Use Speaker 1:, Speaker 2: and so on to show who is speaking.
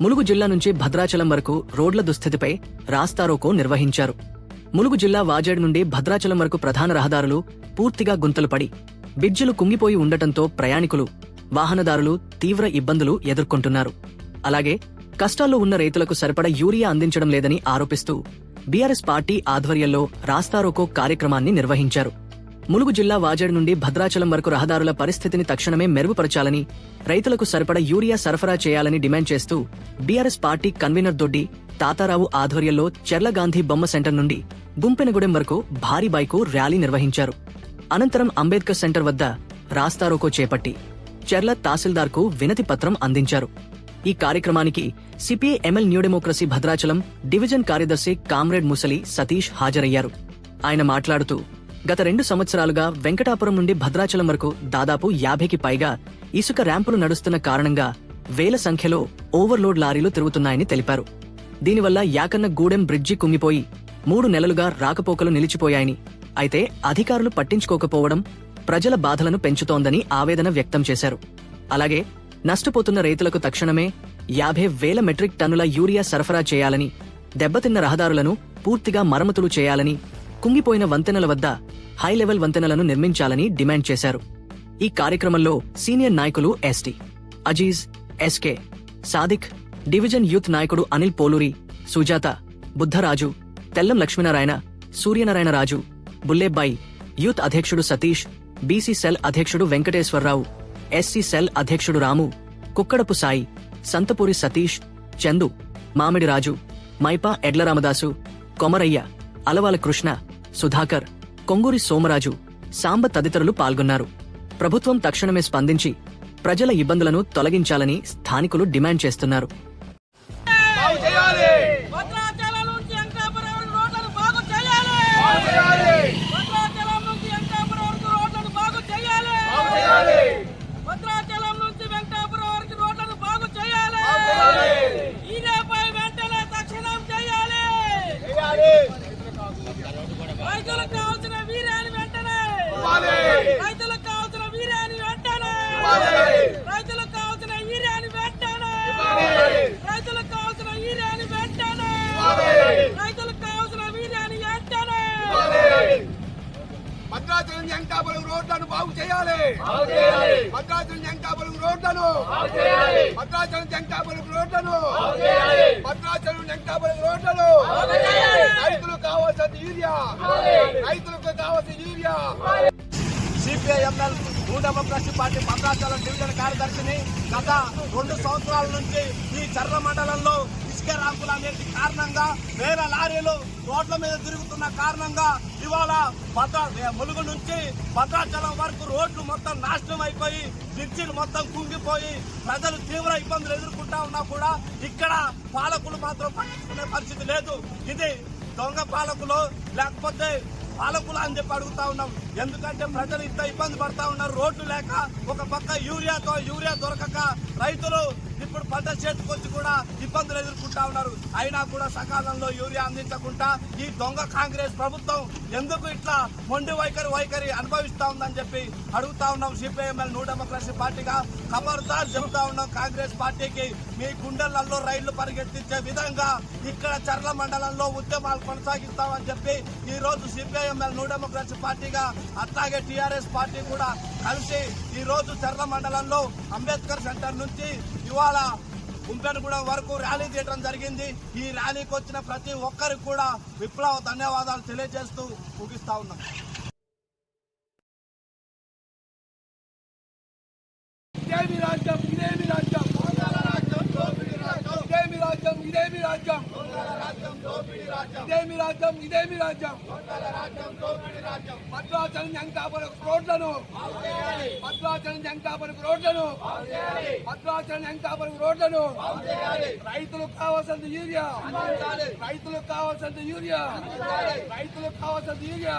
Speaker 1: ములుగు జిల్లా నుంచి భద్రాచలం వరకు రోడ్ల దుస్థితిపై రాస్తారోకో నిర్వహించారు. ములుగు జిల్లా వాజేడ్ నుండి భద్రాచలం వరకు ప్రధాన రహదారులు పూర్తిగా గుంతలు పడి బిడ్జలు కుంగిపోయి ఉండటంతో ప్రయాణికులు వాహనదారులు తీవ్ర ఇబ్బందులు ఎదుర్కొంటున్నారు. అలాగే కష్టాల్లో ఉన్న రైతులకు సరిపడ యూరియా అందించడం లేదని ఆరోపిస్తూ బీఆర్ఎస్ పార్టీ ఆధ్వర్యంలో రాస్తారోకో కార్యక్రమాన్ని నిర్వహించారు. ములుగు జిల్లా వాజేడు నుండి భద్రాచలం వరకు రహదారుల పరిస్థితిని తక్షణమే మెరుగుపరచాలని రైతులకు సరిపడ యూరియా సరఫరా చేయాలని డిమాండ్ చేస్తూ BRS party convener Doddi Tatarao ఆధ్వర్యంలో చెర్ల గాంధీ బొమ్మ సెంటర్ నుండి గుంపెనగూడెం వరకు భారీ బైకు ర్యాలీ నిర్వహించారు. అనంతరం అంబేద్కర్ సెంటర్ వద్ద రాస్తారోకో చేపట్టి చెర్ల తహసీల్దార్కు వినతి పత్రం అందించారు. ఈ కార్యక్రమానికి CPI ML New Democracy Bhadrachalam division కార్యదర్శి కామ్రేడ్ ముసలి సతీష్ హాజరయ్యారు. ఆయన మాట్లాడుతూ గత రెండు సంవత్సరాలుగా వెంకటాపురం నుండి భద్రాచలం వరకు దాదాపు యాభైకి పైగా ఇసుక ర్యాంపులు నడుస్తున్న కారణంగా వేల సంఖ్యలో ఓవర్లోడ్ లారీలు తిరుగుతున్నాయని తెలిపారు. దీనివల్ల యాకన్న గూడెం బ్రిడ్జి కుంగిపోయి మూడు నెలలుగా రాకపోకలు నిలిచిపోయాయని అయితే అధికారులు పట్టించుకోకపోవడం ప్రజల బాధలను పెంచుతోందని ఆవేదన వ్యక్తం చేశారు. అలాగే నష్టపోతున్న రైతులకు తక్షణమే యాభై వేల మెట్రిక్ టన్నుల యూరియా సరఫరా చేయాలని దెబ్బతిన్న రహదారులను పూర్తిగా మరమ్మతులు చేయాలని కుంగిపోయిన వంతెనల వద్ద హై లెవెల్ వంతెనలను నిర్మించాలని డిమాండ్ చేశారు. ఈ కార్యక్రమంలో సీనియర్ నాయకులు ST Aziz SK Sadiq division youth నాయకుడు అనిల్ పోలూరి సుజాత బుద్ధరాజు తెల్లం లక్ష్మీనారాయణ సూర్యనారాయణ రాజు బుల్లేబ్బాయి యూత్ అధ్యక్షుడు సతీష్ బీసీ సెల్ అధ్యక్షుడు వెంకటేశ్వరరావు ఎస్సీ సెల్ అధ్యక్షుడు రాము కుక్కడపు సాయి సంతపూరి సతీష్ చందు మామిడి రాజు మైపా ఎడ్ల రామదాసు కొమరయ్య అలవాల కృష్ణ సుధాకర్ కొంగూరి సోమరాజు సాంబ తదితరులు పాల్గొన్నారు. ప్రభుత్వం తక్షణమే స్పందించి ప్రజల ఇబ్బందులను తొలగించాలని స్థానికులు డిమాండ్ చేస్తున్నారు
Speaker 2: బాగు చేయాలి
Speaker 3: భద్రాచలం నుంచి అంకాపురం వరకు రోడ్లను బాగు చేయాలి
Speaker 2: బాగు చేయాలి
Speaker 3: భద్రాచలం నుంచి అంకాపురం వరకు రోడ్లను బాగు చేయాలి
Speaker 2: బాగు చేయాలి
Speaker 3: భద్రాచలం నుంచి వెంకటాపురం వరకు రోడ్లను బాగు చేయాలి
Speaker 2: బాగు చేయాలి
Speaker 3: ఈరేపై వెంటనే తక్షణం చేయాలి
Speaker 2: చేయాలి
Speaker 3: రైతులకు కావాల్సిన వీర్యాన్ని వెంటనే
Speaker 2: ఇవ్వాలి.
Speaker 3: రైతులకు కావాల్సిన వీర్యాన్ని వెంటనే
Speaker 2: ఇవ్వాలి.
Speaker 3: రైతులకు కావాల్సిన వీర్యాన్ని వెంటనే
Speaker 2: ఇవ్వాలి.
Speaker 3: రైతులకు కావాల్సిన వీర్యాన్ని వెంటనే
Speaker 2: ఇవ్వాలి.
Speaker 3: రైతులకు కావాల్సిన వీర్యాన్ని వెంటనే
Speaker 2: ఇవ్వాలి. భద్రాచలం జంకాపురం రోడ్లను బాగు చేయాలి. భద్రాచలం జంకాపురం రోడ్లను. భద్రాచలం జంకాపురం రోడ్లను. భద్రాచలం జంకాపురం రోడ్లను. రైతులకు కావాల్సిన యూరియా. రైతులకు కావాల్సిన urea. CPI ML Democracy party Bhadrachalam division కార్యదర్శిని గత రెండు సంవత్సరాల నుంచి ఈ చర్ర మండలంలో ఇసుక అనేది కారణంగా వేల లారీలు రోడ్ల మీద తిరుగుతున్న కారణంగా ఇవాళ భద్ర ములుగు నుంచి భద్రాచలం వరకు రోడ్లు మొత్తం నాశనం అయిపోయి బ్రిడ్జిలు మొత్తం కుంగిపోయి ప్రజలు తీవ్ర ఇబ్బందులు ఎదుర్కొంటా ఉన్నా కూడా ఇక్కడ పాలకులు మాత్రం పట్టించుకునే పరిస్థితి లేదు. ఇది దొంగ పాలకులు లేకపోతే పాలకులు అని చెప్పి అడుగుతా ఉన్నాం. ఎందుకంటే ప్రజలు ఇంత ఇబ్బంది పడతా ఉన్నారు. రోడ్లు లేక ఒక పక్క యూరియాతో యూరియా దొరకక రైతులు పంట చేతికొచ్చి కూడా ఇబ్బందులు ఎదుర్కొంటా ఉన్నారు. అయినా కూడా సకాలంలో యూరియా అందించకుండా ఈ దొంగ కాంగ్రెస్ ప్రభుత్వం ఎందుకు ఇట్లా మొండి వైఖరి వైఖరి అనుభవిస్తా ఉందని చెప్పి అడుగుతా ఉన్నాం. సిపిఐఎంఎల్ న్యూ డెమోక్రసీ పార్టీగా ఖబర్దార్ చెబుతా ఉన్నాం. కాంగ్రెస్ పార్టీకి మీ గుండెలలో రైళ్ళు పరిగెత్తించే విధంగా ఇక్కడ చర్ల మండలంలో ఉద్యమాలు కొనసాగిస్తామని చెప్పి ఈ రోజు సిపిఐఎంఎల్ న్యూ డెమోక్రసీ పార్టీగా అట్లాగే టిఆర్ఎస్ పార్టీ కూడా కలిసి ఈరోజు చర్ల మండలంలో అంబేద్కర్ సెంటర్ నుంచి ఇవాళ గుంపెనగూడెం వరకు ర్యాలీ తీయడం జరిగింది. ఈ ర్యాలీకి వచ్చిన ప్రతి ఒక్కరికి కూడా విప్లవ ధన్యవాదాలు తెలియజేస్తూ ముగిస్తా ఉన్నాం ఇదేమి రాజ్యం ఇదేమి రాజ్యం ఇదేమి రాజ్యం ఇదేమి రాజ్యం. ఇదేమి రాజ్యం ఇదేమి రాజ్యం. భద్రాచలం జంకాపురం రోడ్లను. భద్రాచలం జంకాపురం రోడ్లను. భద్రాచలం జంకాపురం రోడ్లను. రైతులకు కావాల్సిన యూరియా. రైతులకు కావాల్సిన యూరియా. రైతులకు కావాల్సిన యూరియా.